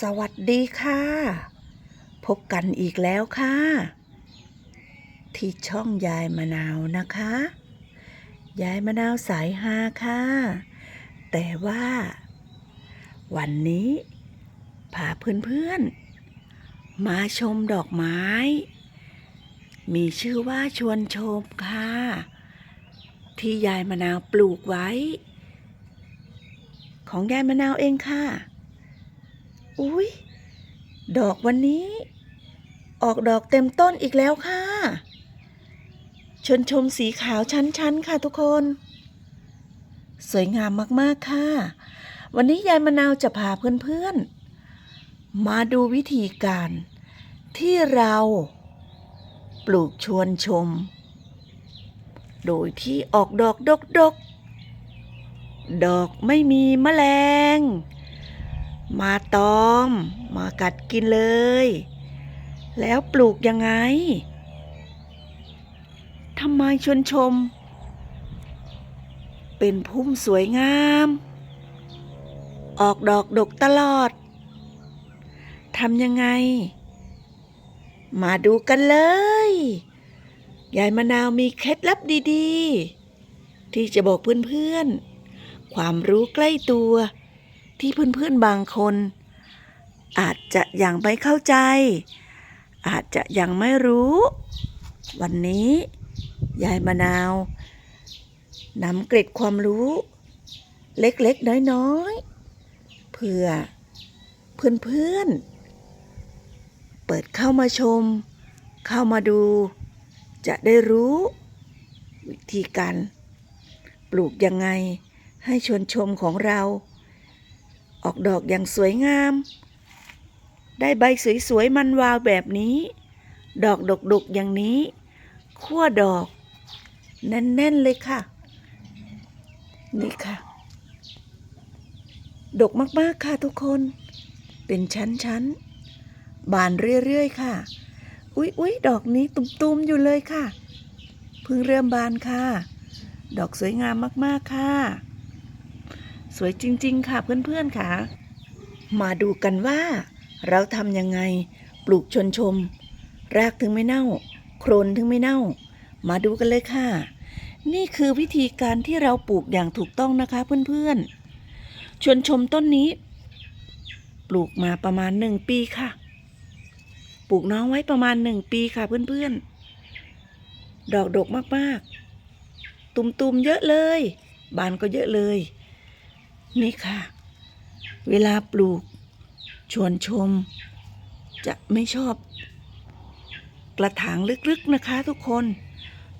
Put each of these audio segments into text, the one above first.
สวัสดีค่ะ พบกันอีกแล้วค่ะ ที่ช่องยายมะนาวนะคะ ยายมะนาวสายฮาค่ะ แต่ว่า วันนี้พาเพื่อนๆ มาชมดอกไม้ มีชื่อว่าชวนชมค่ะ ที่ยายมะนาวปลูกไว้ ของยายมะนาวเองค่ะ อุ๊ยดอกวันนี้ ออกดอกเต็มต้นอีกแล้วค่ะ ชนชมสีขาวชั้นๆ ค่ะทุกคน สวยงามมากๆค่ะ วันนี้ยายมะนาวจะพาเพื่อนๆ มาดูวิธีการ ที่เราปลูกชวนชม โดยที่ออกดอกดกดกๆดอกไม่มีแมลง มาตอม มากัดกินเลย แล้วปลูกยังไงทำไมชวนชม เป็นพุ่มสวยงาม ออกดอกดกตลอดทำยังไง มาดูกันเลย ยายมะนาวมีเคล็ดลับดีๆ ที่จะบอกเพื่อนๆ ความรู้ใกล้ตัว ที่เพื่อนๆบางคน อาจจะยังไม่เข้าใจ อาจจะยังไม่รู้ วันนี้ยายมะนาว นำเกร็ดความรู้ เล็กๆ น้อยๆ เพื่อเพื่อนๆ เปิดเข้ามาชม เข้ามาดู จะได้รู้ วิธีการ ปลูกยังไงให้ชวนชมของเรา ออกดอกอย่างสวยงาม ได้ใบสวยๆมันวาวแบบนี้ ดอกดกๆอย่างนี้ขั้วดอก แน่นๆเลยค่ะ นี่ค่ะ ดกมากๆค่ะทุกคน เป็นชั้นๆ บานเรื่อยๆ ค่ะ อุ๊ยๆดอกนี้ตุ่มๆ อยู่เลยค่ะ เพิ่งเริ่มบานค่ะ ดอกสวยงามมากๆ ค่ะ สวยจริง ๆ ค่ะเพื่อนๆค่ะ มาดูกันว่า เราทำยังไงปลูกชนชม รากถึงไม่เน่า โครนถึงไม่เน่า มาดูกันเลยค่ะ นี่คือวิธีการที่เราปลูกอย่างถูกต้องนะคะเพื่อนๆ ชวนชมต้นนี้ ปลูกมาประมาณหนึ่งปีค่ะ ปลูกน้องไว้ประมาณหนึ่งปีค่ะเพื่อนๆ ดอกดกมากๆ ตุ่มๆเยอะเลย บานก็เยอะเลย นี่ค่ะ เวลาปลูก ชวนชม จะไม่ชอบ กระถางลึกๆนะคะทุกคน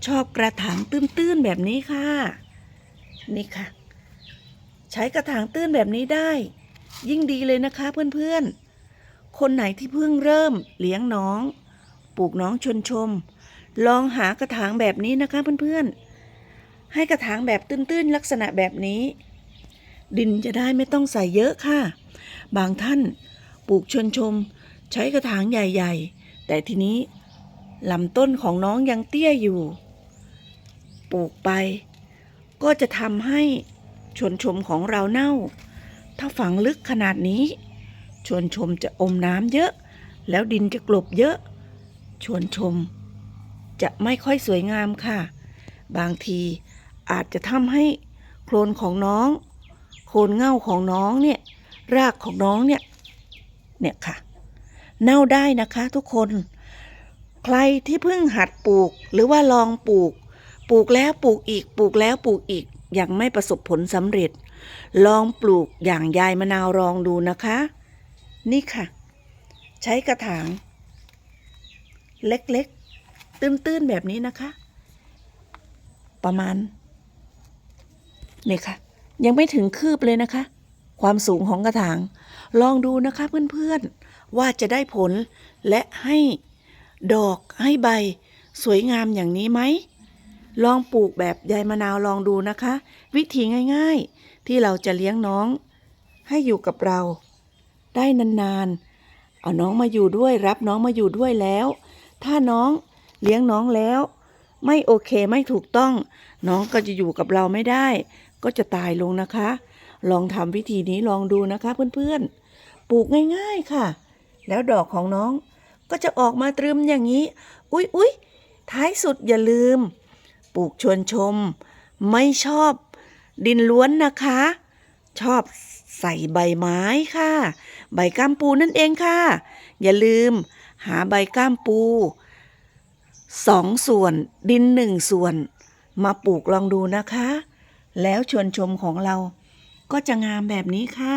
ชอบกระถางตื้นๆแบบนี้ค่ะ นี่ค่ะ ใช้กระถางตื้นแบบนี้ได้ ยิ่งดีเลยนะคะเพื่อนๆ คนไหนที่เพิ่งเริ่มเลี้ยงน้อง ปลูกน้องชวนชม ลองหากระถางแบบนี้นะคะเพื่อนๆ ให้กระถางแบบตื้นๆ ลักษณะแบบนี้ ดินจะได้ไม่ต้องใส่เยอะค่ะ บางท่านปลูกชวนชม ใช้กระถางใหญ่ ๆ แต่ทีนี้ลำต้นของน้องยังเตี้ยอยู่ ปลูกไป ก็จะทำให้ชวนชมของเราเน่า ถ้าฝังลึกขนาดนี้ ชวนชมจะอมน้ำเยอะ แล้วดินจะกลบเยอะ ชวนชม จะไม่ค่อยสวยงามค่ะ บางทีอาจจะทำให้โคลนของน้อง คนเง่าของน้องเนี่ยรากของน้องเนี่ยเนี่ยค่ะ เน่าได้นะคะทุกคน ใครที่เพิ่งหัดปลูกหรือว่าลองปลูก ปลูกแล้วปลูกอีกปลูกแล้วปลูกอีกยังไม่ประสบผลสำเร็จ ลองปลูกอย่างยายมะนาวลองดูนะคะ นี่ค่ะ ใช้กระถาง เล็กๆ ตื้นๆ แบบนี้นะคะ ประมาณ นี่ค่ะ ยังไม่ถึงคืบเลยนะคะ ความสูงของกระถาง ลองดูนะคะเพื่อนๆ ว่าจะได้ผลและให้ดอกให้ใบ สวยงามอย่างนี้ไหม ลองปลูกแบบยายมะนาวลองดูนะคะ วิธีง่ายๆ ที่เราจะเลี้ยงน้อง ให้อยู่กับเรา ได้นานๆ เอาน้องมาอยู่ด้วยรับน้องมาอยู่ด้วยแล้ว ถ้าน้องเลี้ยงน้องแล้ว ไม่โอเคไม่ถูกต้อง น้องก็จะอยู่กับเราไม่ได้ ก็จะตายลงนะคะ ลองทำวิธีนี้ลองดูนะคะเพื่อนๆ ปลูกง่ายๆค่ะ แล้วดอกของน้องก็จะออกมาตรึมอย่างนี้ อุ๊ยอุ๊ยท้ายสุดอย่าลืม ปลูกชวนชม ไม่ชอบดินล้วนนะคะ ชอบใส่ใบไม้ค่ะ ใบก้ามปูนั่นเองค่ะ อย่าลืม หาใบก้ามปูสองส่วน ดินหนึ่งส่วน มาปลูกลองดูนะคะ แล้วชวนชมของเรา ก็จะงามแบบนี้ค่ะ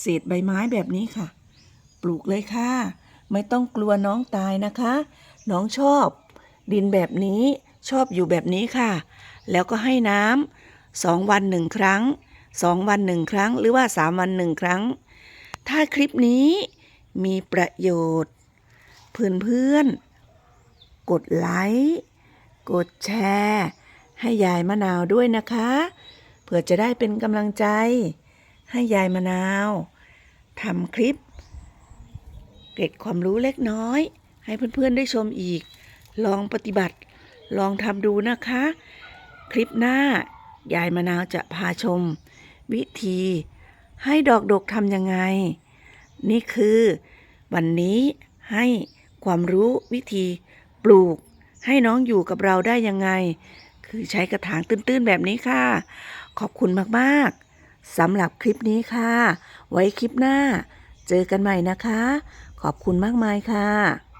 เศษใบไม้แบบนี้ค่ะ ปลูกเลยค่ะ ไม่ต้องกลัวน้องตายนะคะ น้องชอบ ดินแบบนี้ชอบอยู่แบบนี้ค่ะ แล้วก็ให้น้ำสองวันหนึ่งครั้งสองวันหนึ่งครั้ง หรือว่าสามวันหนึ่งครั้ง ถ้าคลิปนี้มีประโยชน์ เพื่อนๆกดไลค์ กดแชร์ ให้ยายมะนาวด้วยนะคะเพื่อจะได้เป็นกำลังใจ ให้ยายมะนาวทำคลิป เกร็ดความรู้เล็กน้อย ให้เพื่อนๆได้ชมอีก ลองปฏิบัติ ลองทำดูนะคะ คลิปหน้ายายมะนาวจะพาชม วิธีให้ดอกดกทำยังไง นี่คือวันนี้ให้ความรู้วิธีปลูกให้น้องอยู่กับเราได้ยังไง คือใช้กระถางตื้นๆแบบนี้ค่ะ ขอบคุณมากๆสำหรับคลิปนี้ค่ะ ไว้คลิปหน้า เจอกันใหม่นะคะ ขอบคุณมากมายค่ะ